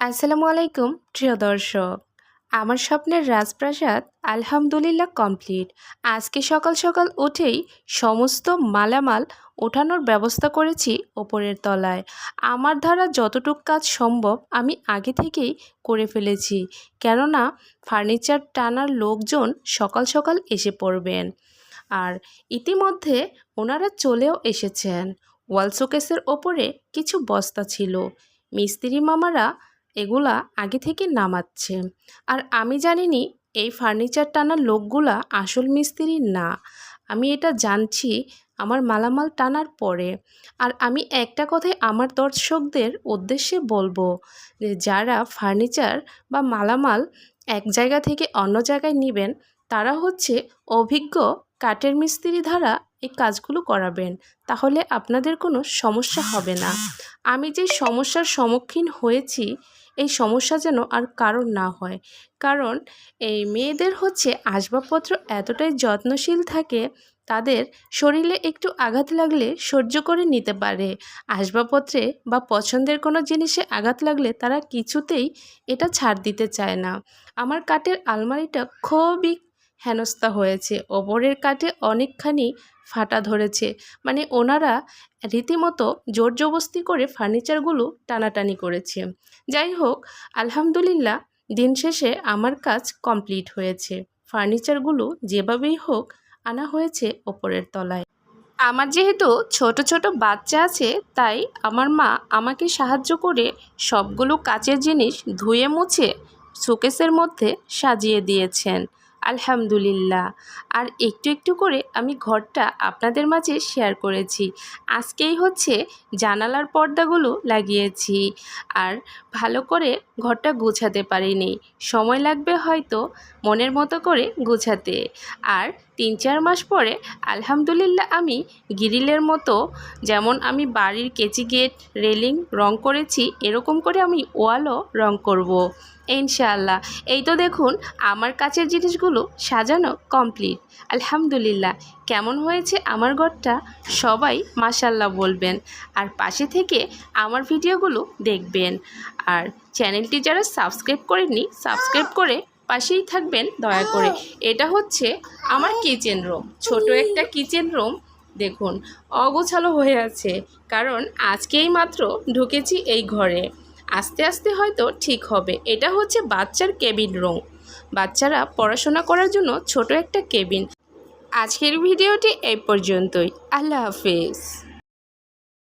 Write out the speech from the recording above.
আসসালামু আলাইকুম, প্রিয় দর্শক। আমার স্বপ্নের রাজপ্রাসাদ আলহামদুলিল্লাহ কমপ্লিট। আজকে সকাল সকাল উঠেই সমস্ত মালামাল ওঠানোর ব্যবস্থা করেছি ওপরের তলায়। আমার দ্বারা যতটুক কাজ সম্ভব আমি আগে থেকেই করে ফেলেছি, কেননা ফার্নিচার টানার লোকজন সকাল সকাল এসে পড়বেন। আর ইতিমধ্যে ওনারা চলেও এসেছেন। ওয়াল শোকেসের ওপরে কিছু বস্তা ছিল। মিস্ত্রি মামারা এগুলা আগে থেকে নামাচ্ছে। আর আমি জানিনি এই ফার্নিচার টানার লোকগুলা আসল মিস্ত্রি না। আমি এটা জানছি আমার মালামাল টানার পরে। আর আমি একটা কথাই আমার দর্শকদের উদ্দেশ্যে বলব যে যারা ফার্নিচার বা মালামাল এক জায়গা থেকে অন্য জায়গায় নেবেন, তারা হচ্ছে অভিজ্ঞ কাঠের মিস্ত্রি দ্বারা এই কাজগুলো করাবেন। তাহলে আপনাদের কোনো সমস্যা হবে না। আমি যে সমস্যার সম্মুখীন হয়েছি এই সমস্যা যেন আর কারণ না হয়। কারণ এই মেয়েদের হচ্ছে আসবাবপত্র এতটাই যত্নশীল থাকে, তাদের শরীরে একটু আঘাত লাগলে সহ্য করে নিতে পারে। আসবাবপত্রে বা পছন্দের কোনো জিনিসে আঘাত লাগলে তারা কিছুতেই এটা ছাড় দিতে চায় না। আমার কাঠের আলমারিটা খুবই হেনস্থা হয়েছে। ওপরের কাঠে অনেকখানি ফাটা ধরেছে। মানে ওনারা রীতিমতো জোর জবস্তি করে ফার্নিচারগুলো টানাটানি করেছে। যাই হোক, আলহামদুলিল্লাহ, দিন শেষে আমার কাজ কমপ্লিট হয়েছে। ফার্নিচারগুলো যেভাবেই হোক আনা হয়েছে ওপরের তলায়। আমার যেহেতু ছোট ছোট বাচ্চা আছে, তাই আমার মা আমাকে সাহায্য করে সবগুলো কাচের জিনিস ধুয়ে মুছে শোকেসের মধ্যে সাজিয়ে দিয়েছেন। আলহামদুলিল্লাহ। আর একটু একটু করে আমি ঘরটা আপনাদের মাঝে শেয়ার করেছি। আজকেই হচ্ছে জানালার পর্দাগুলো লাগিয়েছি। আর ভালো করে ঘরটা গুছাতে পারিনি। সময় লাগবে হয়তো মনের মতো করে গুছাতে। আর তিন চার মাস পরে আলহামদুলিল্লাহ আমি গিরিলের মতো যেমন আমি বাড়ির কেচি গেট, রেলিং রং করেছি, এরকম করে আমি ওয়ালও রং করব। ইনশাআল্লাহ। এই তো দেখুন, আমার কাছের জিনিসগুলো সাজানো কমপ্লিট। আলহামদুলিল্লাহ। কেমন হয়েছে আমার ঘরটা? সবাই মাসাল্লাহ বলবেন। আর পাশে থেকে আমার ভিডিওগুলো দেখবেন। আর চ্যানেলটি যারা সাবস্ক্রাইব করেননি, সাবস্ক্রাইব করে পাশেই থাকবেন দয়া করে। এটা হচ্ছে আমার কিচেন রুম ছোট একটা কিচেন রুম দেখুন অগোছালো হয়ে আছে। কারণ আজকেই মাত্র ঢুকেছি এই ঘরে। আস্তে আস্তে হয়তো ঠিক হবে। এটা হচ্ছে বাচ্চার কেবিন রুম বাচ্চারা পড়াশোনা করার জন্য ছোট একটা কেবিন আজকের ভিডিওটি এই পর্যন্তই। আল্লাহ হাফিজ।